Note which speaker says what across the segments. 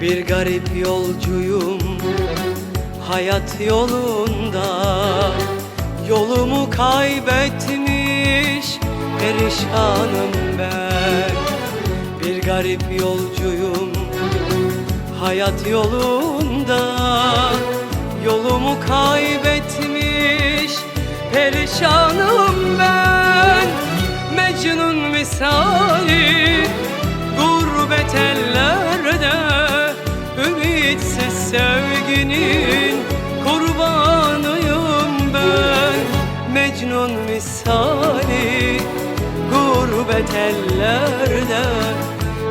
Speaker 1: Bir garip yolcuyum hayat yolunda. Yolumu kaybetmiş perişanım ben. Bir garip yolcuyum hayat yolunda. Yolumu kaybetmiş perişanım ben. Mecnun misali gurbet ellerde sevginin kurbanıyım ben. Mecnun misali gurbet ellerde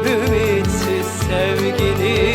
Speaker 1: Ümitsiz sevginin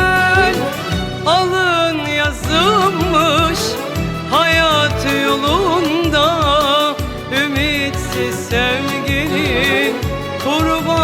Speaker 1: sevginin kurban